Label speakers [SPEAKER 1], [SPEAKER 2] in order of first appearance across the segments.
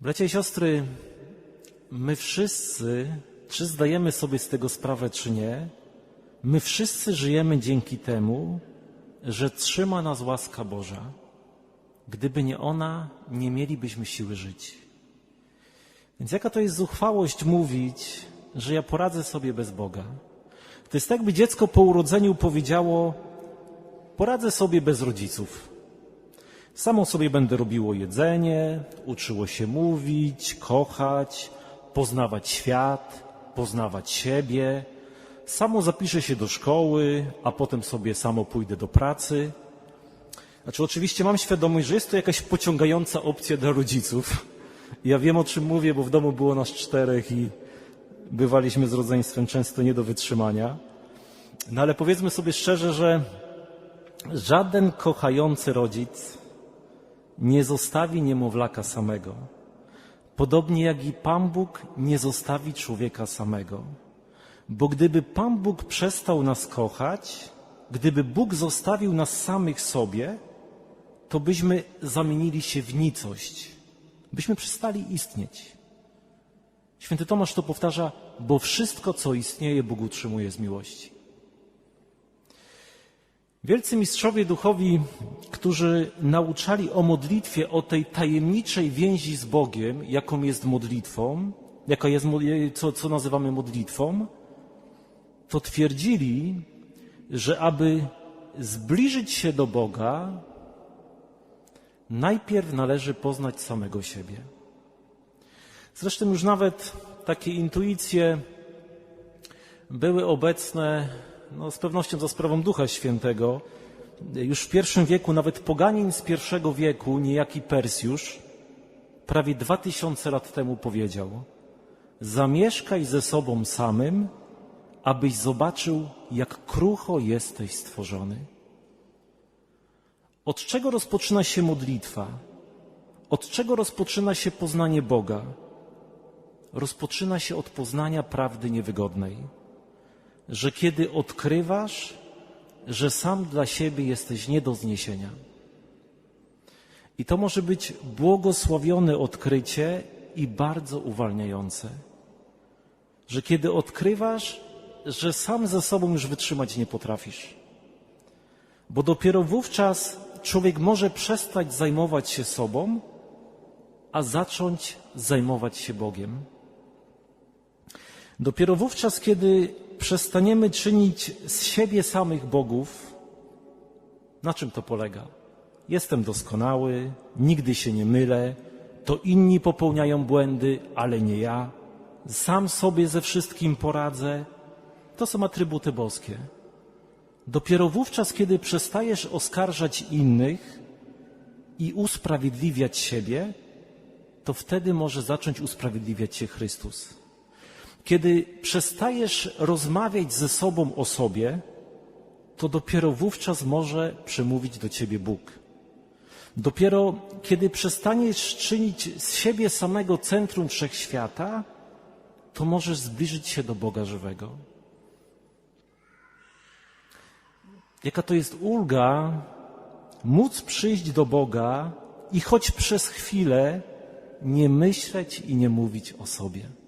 [SPEAKER 1] Bracia i siostry, my wszyscy, czy zdajemy sobie z tego sprawę, czy nie, my wszyscy żyjemy dzięki temu, że trzyma nas łaska Boża. Gdyby nie ona, nie mielibyśmy siły żyć. Więc jaka to jest zuchwałość mówić, że ja poradzę sobie bez Boga? To jest tak, jakby dziecko po urodzeniu powiedziało: Poradzę sobie bez rodziców. Samo sobie będę robiło jedzenie, uczyło się mówić, kochać, poznawać świat, poznawać siebie. Samo zapiszę się do szkoły, a potem sobie samo pójdę do pracy. Znaczy, oczywiście mam świadomość, że jest to jakaś pociągająca opcja dla rodziców. Ja wiem o czym mówię, bo w domu było nas czterech i bywaliśmy z rodzeństwem często nie do wytrzymania. No ale powiedzmy sobie szczerze, że żaden kochający rodzic nie zostawi niemowlaka samego. Podobnie jak i Pan Bóg nie zostawi człowieka samego. Bo gdyby Pan Bóg przestał nas kochać, gdyby Bóg zostawił nas samych sobie, to byśmy zamienili się w nicość. Byśmy przestali istnieć. Święty Tomasz to powtarza, bo wszystko, co istnieje, Bóg utrzymuje z miłości. Wielcy mistrzowie duchowi, którzy nauczali o modlitwie, o tej tajemniczej więzi z Bogiem, jaką jest modlitwą, jaka jest, co, co nazywamy modlitwą, to twierdzili, że aby zbliżyć się do Boga, najpierw należy poznać samego siebie. Zresztą już nawet takie intuicje były obecne no, z pewnością za sprawą Ducha Świętego. Już w pierwszym wieku, nawet poganin z pierwszego wieku, niejaki Persjusz, prawie dwa tysiące lat temu powiedział: Zamieszkaj ze sobą samym, abyś zobaczył, jak krucho jesteś stworzony. Od czego rozpoczyna się modlitwa? Od czego rozpoczyna się poznanie Boga? Rozpoczyna się od poznania prawdy niewygodnej że kiedy odkrywasz, że sam dla siebie jesteś nie do zniesienia. I to może być błogosławione odkrycie i bardzo uwalniające. Że kiedy odkrywasz, że sam ze sobą już wytrzymać nie potrafisz. Bo dopiero wówczas człowiek może przestać zajmować się sobą, a zacząć zajmować się Bogiem. Dopiero wówczas, kiedy przestaniemy czynić z siebie samych bogów, na czym to polega? Jestem doskonały, nigdy się nie mylę, to inni popełniają błędy, ale nie ja. Sam sobie ze wszystkim poradzę. To są atrybuty boskie. Dopiero wówczas, kiedy przestajesz oskarżać innych i usprawiedliwiać siebie, to wtedy może zacząć usprawiedliwiać się Chrystus. Kiedy przestajesz rozmawiać ze sobą o sobie, to dopiero wówczas może przemówić do ciebie Bóg. Dopiero kiedy przestaniesz czynić z siebie samego centrum wszechświata, to możesz zbliżyć się do Boga żywego. Jaka to jest ulga móc przyjść do Boga i choć przez chwilę nie myśleć i nie mówić o sobie.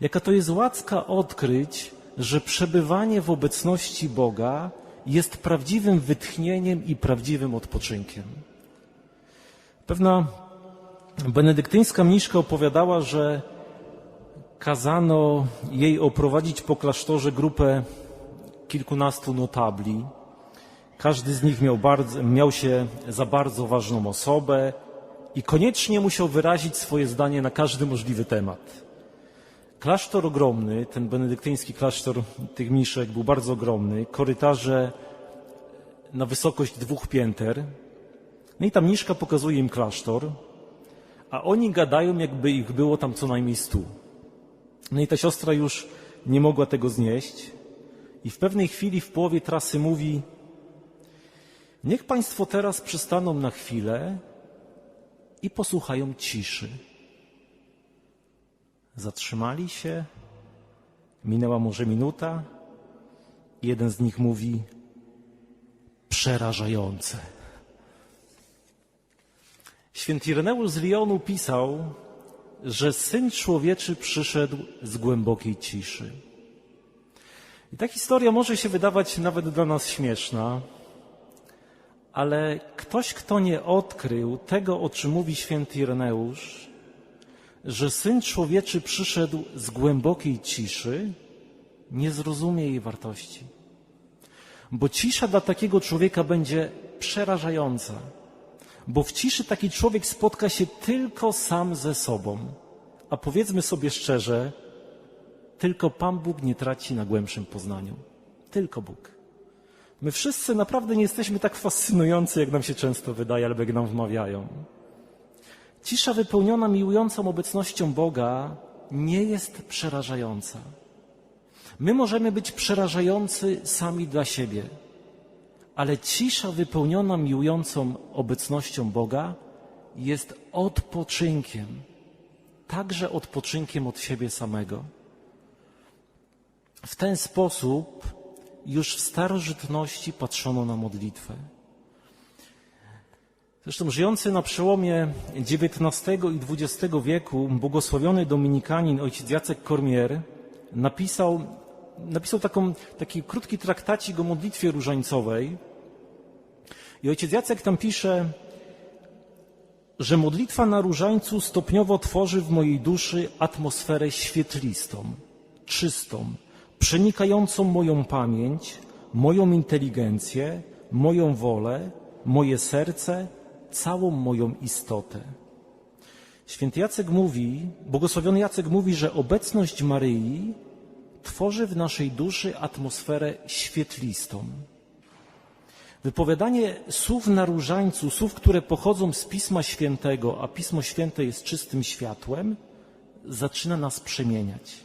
[SPEAKER 1] Jaka to jest łaska odkryć, że przebywanie w obecności Boga jest prawdziwym wytchnieniem i prawdziwym odpoczynkiem. Pewna benedyktyńska mniszka opowiadała, że kazano jej oprowadzić po klasztorze grupę kilkunastu notabli. Każdy z nich miał, bardzo, miał się za bardzo ważną osobę i koniecznie musiał wyrazić swoje zdanie na każdy możliwy temat. Klasztor ogromny, ten benedyktyński klasztor tych mniszek był bardzo ogromny, korytarze na wysokość dwóch pięter. No i ta mniszka pokazuje im klasztor, a oni gadają, jakby ich było tam co najmniej stu. No i ta siostra już nie mogła tego znieść i w pewnej chwili w połowie trasy mówi niech Państwo teraz przystaną na chwilę i posłuchają ciszy. Zatrzymali się, minęła może minuta, jeden z nich mówi: Przerażające. Święty Ireneusz z Lyonu pisał, że Syn Człowieczy przyszedł z głębokiej ciszy. I ta historia może się wydawać nawet dla nas śmieszna, ale ktoś, kto nie odkrył tego, o czym mówi święty Ireneusz, że Syn Człowieczy przyszedł z głębokiej ciszy, nie zrozumie jej wartości. Bo cisza dla takiego człowieka będzie przerażająca, bo w ciszy taki człowiek spotka się tylko sam ze sobą. A powiedzmy sobie szczerze, tylko Pan Bóg nie traci na głębszym poznaniu. Tylko Bóg. My wszyscy naprawdę nie jesteśmy tak fascynujący, jak nam się często wydaje, albo jak nam wmawiają. Cisza wypełniona miłującą obecnością Boga nie jest przerażająca. My możemy być przerażający sami dla siebie, ale cisza wypełniona miłującą obecnością Boga jest odpoczynkiem, także odpoczynkiem od siebie samego. W ten sposób już w starożytności patrzono na modlitwę. Zresztą żyjący na przełomie XIX i XX wieku błogosławiony dominikanin ojciec Jacek Kormier napisał, napisał taką, taki krótki traktacik o modlitwie różańcowej. I ojciec Jacek tam pisze, że modlitwa na różańcu stopniowo tworzy w mojej duszy atmosferę świetlistą, czystą, przenikającą moją pamięć, moją inteligencję, moją wolę, moje serce, całą moją istotę. Święty Jacek mówi, błogosławiony Jacek mówi, że obecność Maryi tworzy w naszej duszy atmosferę świetlistą. Wypowiadanie słów na różańcu, słów, które pochodzą z Pisma Świętego, a Pismo Święte jest czystym światłem, zaczyna nas przemieniać.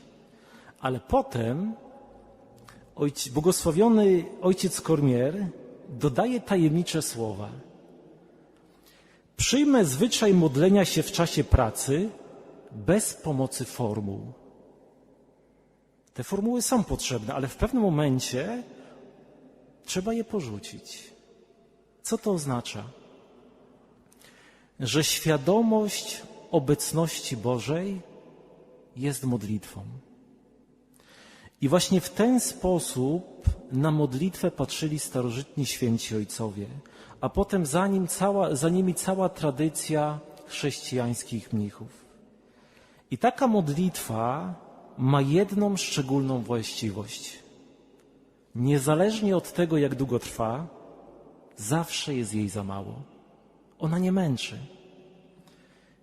[SPEAKER 1] Ale potem ojciec, błogosławiony ojciec Kormier dodaje tajemnicze słowa. Przyjmę zwyczaj modlenia się w czasie pracy bez pomocy formuł. Te formuły są potrzebne, ale w pewnym momencie trzeba je porzucić. Co to oznacza? Że świadomość obecności Bożej jest modlitwą. I właśnie w ten sposób na modlitwę patrzyli starożytni święci ojcowie, a potem za, nim cała, za nimi cała tradycja chrześcijańskich mnichów. I taka modlitwa ma jedną szczególną właściwość. Niezależnie od tego, jak długo trwa, zawsze jest jej za mało. Ona nie męczy.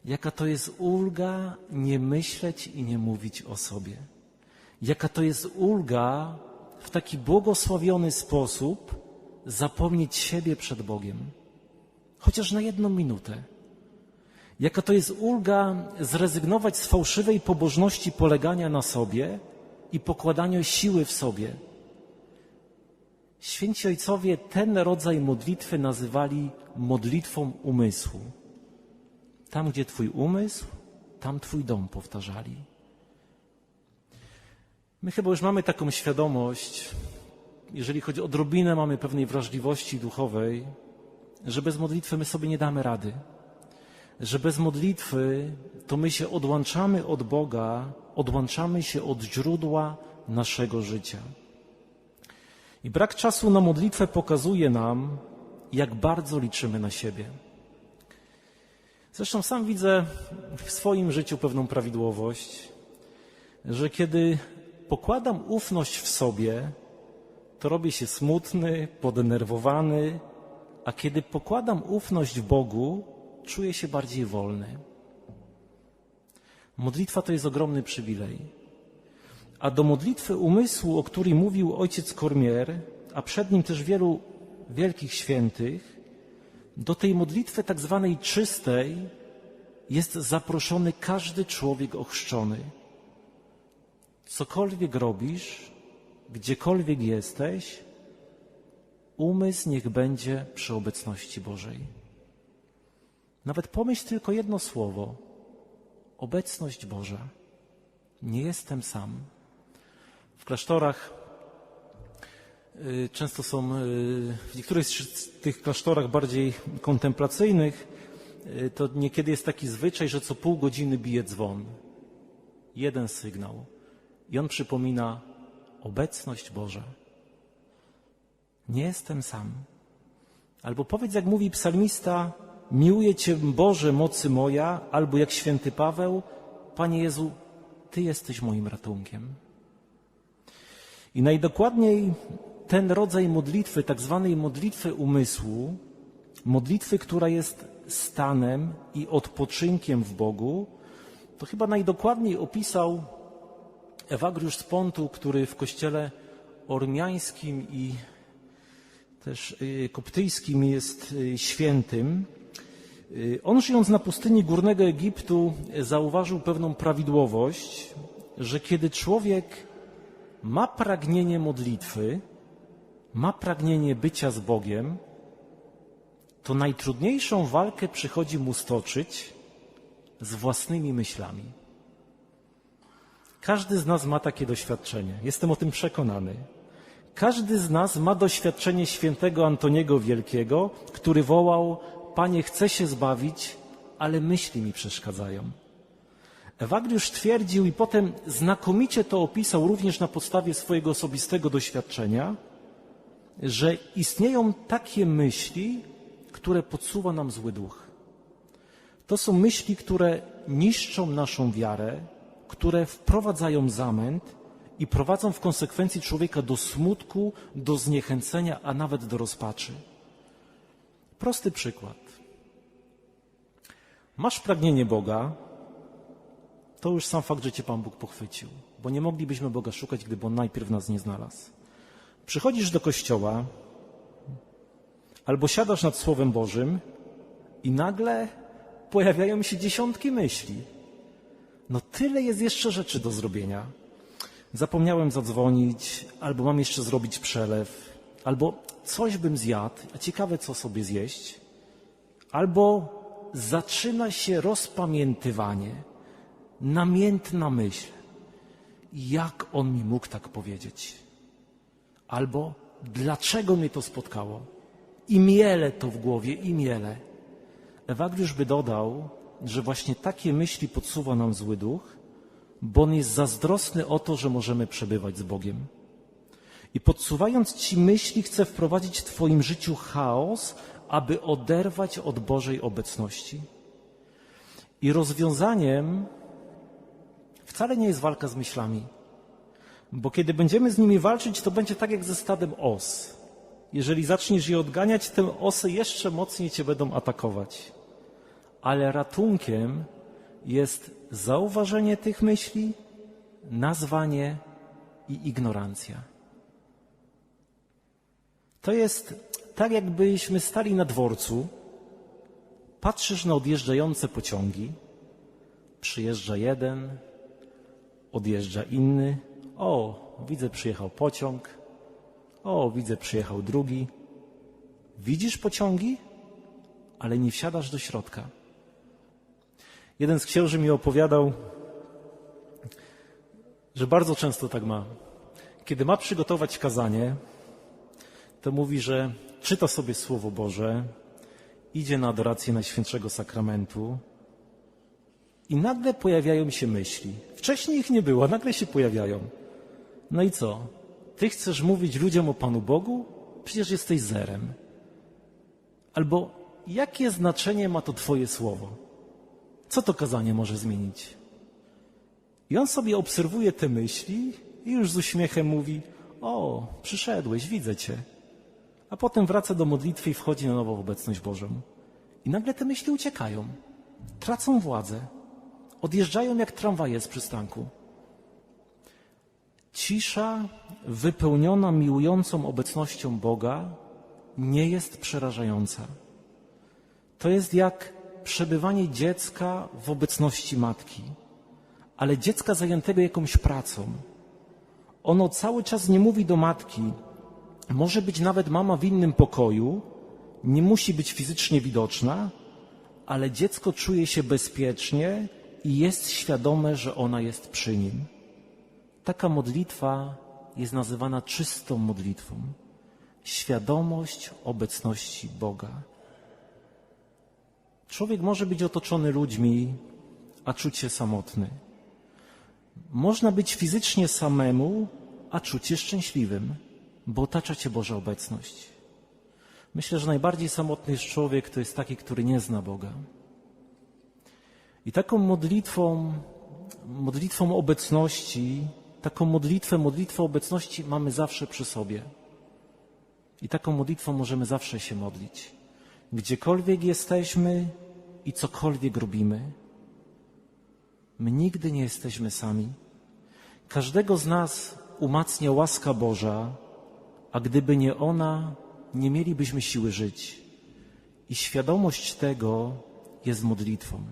[SPEAKER 1] Jaka to jest ulga nie myśleć i nie mówić o sobie. Jaka to jest ulga w taki błogosławiony sposób zapomnieć siebie przed Bogiem. Chociaż na jedną minutę. Jaka to jest ulga zrezygnować z fałszywej pobożności polegania na sobie i pokładania siły w sobie. Święci ojcowie ten rodzaj modlitwy nazywali modlitwą umysłu. Tam, gdzie Twój umysł, tam Twój dom powtarzali. My chyba już mamy taką świadomość, jeżeli chodzi o odrobinę mamy pewnej wrażliwości duchowej, że bez modlitwy my sobie nie damy rady. Że bez modlitwy to my się odłączamy od Boga, odłączamy się od źródła naszego życia. I brak czasu na modlitwę pokazuje nam, jak bardzo liczymy na siebie. Zresztą sam widzę w swoim życiu pewną prawidłowość, że kiedy pokładam ufność w sobie, to robię się smutny, podenerwowany, a kiedy pokładam ufność w Bogu, czuję się bardziej wolny. Modlitwa to jest ogromny przywilej. A do modlitwy umysłu, o której mówił ojciec Kormier, a przed nim też wielu wielkich świętych, do tej modlitwy tak zwanej czystej jest zaproszony każdy człowiek ochrzczony. Cokolwiek robisz, gdziekolwiek jesteś, umysł niech będzie przy obecności Bożej. Nawet pomyśl tylko jedno słowo: obecność Boża. Nie jestem sam. W klasztorach y, często są, y, w niektórych z tych klasztorach bardziej kontemplacyjnych, y, to niekiedy jest taki zwyczaj, że co pół godziny bije dzwon. Jeden sygnał. I on przypomina obecność Boża. Nie jestem sam. Albo powiedz, jak mówi psalmista, miłuję Cię Boże, mocy moja, albo jak święty Paweł, Panie Jezu, Ty jesteś moim ratunkiem. I najdokładniej ten rodzaj modlitwy, tak zwanej modlitwy umysłu, modlitwy, która jest stanem i odpoczynkiem w Bogu, to chyba najdokładniej opisał Ewagriusz z Pontu, który w kościele ormiańskim i też y, koptyjskim jest y, świętym. Y, On żyjąc na pustyni Górnego Egiptu zauważył pewną prawidłowość, że kiedy człowiek ma pragnienie modlitwy, ma pragnienie bycia z Bogiem, to najtrudniejszą walkę przychodzi mu stoczyć z własnymi myślami. Każdy z nas ma takie doświadczenie. Jestem o tym przekonany. Każdy z nas ma doświadczenie świętego Antoniego Wielkiego, który wołał: Panie, chcę się zbawić, ale myśli mi przeszkadzają. Ewagriusz twierdził i potem znakomicie to opisał również na podstawie swojego osobistego doświadczenia, że istnieją takie myśli, które podsuwa nam zły duch. To są myśli, które niszczą naszą wiarę, które wprowadzają zamęt i prowadzą w konsekwencji człowieka do smutku, do zniechęcenia, a nawet do rozpaczy. Prosty przykład. Masz pragnienie Boga, to już sam fakt, że cię Pan Bóg pochwycił, bo nie moglibyśmy Boga szukać, gdyby On najpierw nas nie znalazł. Przychodzisz do kościoła albo siadasz nad Słowem Bożym i nagle pojawiają się dziesiątki myśli. No tyle jest jeszcze rzeczy do zrobienia. Zapomniałem zadzwonić, albo mam jeszcze zrobić przelew, albo coś bym zjadł, a ciekawe co sobie zjeść, albo zaczyna się rozpamiętywanie, namiętna myśl. Jak on mi mógł tak powiedzieć? Albo dlaczego mnie to spotkało? I miele to w głowie, i miele. Ewagriusz by dodał, że właśnie takie myśli podsuwa nam zły duch, bo on jest zazdrosny o to, że możemy przebywać z Bogiem. I podsuwając ci myśli, chce wprowadzić w Twoim życiu chaos, aby oderwać od Bożej obecności. I rozwiązaniem wcale nie jest walka z myślami, bo kiedy będziemy z nimi walczyć, to będzie tak jak ze stadem os. Jeżeli zaczniesz je odganiać, te osy jeszcze mocniej cię będą atakować. Ale ratunkiem jest zauważenie tych myśli, nazwanie i ignorancja. To jest tak, jakbyśmy stali na dworcu, patrzysz na odjeżdżające pociągi, przyjeżdża jeden, odjeżdża inny. O, widzę, przyjechał pociąg. O, widzę, przyjechał drugi. Widzisz pociągi, ale nie wsiadasz do środka. Jeden z księży mi opowiadał, że bardzo często tak ma. Kiedy ma przygotować kazanie, to mówi, że czyta sobie Słowo Boże, idzie na adorację Najświętszego Sakramentu i nagle pojawiają się myśli. Wcześniej ich nie było, nagle się pojawiają. No i co? Ty chcesz mówić ludziom o Panu Bogu? Przecież jesteś zerem. Albo jakie znaczenie ma to Twoje słowo? Co to kazanie może zmienić? I on sobie obserwuje te myśli i już z uśmiechem mówi: O, przyszedłeś, widzę cię. A potem wraca do modlitwy i wchodzi na nowo w obecność Bożą. I nagle te myśli uciekają, tracą władzę, odjeżdżają jak tramwaje z przystanku. Cisza wypełniona miłującą obecnością Boga nie jest przerażająca. To jest jak przebywanie dziecka w obecności matki, ale dziecka zajętego jakąś pracą. Ono cały czas nie mówi do matki, może być nawet mama w innym pokoju, nie musi być fizycznie widoczna, ale dziecko czuje się bezpiecznie i jest świadome, że ona jest przy nim. Taka modlitwa jest nazywana czystą modlitwą. Świadomość obecności Boga. Człowiek może być otoczony ludźmi, a czuć się samotny. Można być fizycznie samemu, a czuć się szczęśliwym, bo otacza cię Boża obecność. Myślę, że najbardziej samotny jest człowiek, to jest taki, który nie zna Boga. I taką modlitwą, modlitwą obecności, taką modlitwę, modlitwę obecności mamy zawsze przy sobie. I taką modlitwą możemy zawsze się modlić. Gdziekolwiek jesteśmy i cokolwiek robimy, my nigdy nie jesteśmy sami. Każdego z nas umacnia łaska Boża, a gdyby nie ona, nie mielibyśmy siły żyć. I świadomość tego jest modlitwą.